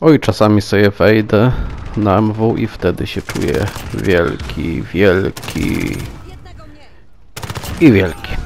No Oj, czasami sobie wejdę na MW i wtedy się czuję wielki, wielki i wielki.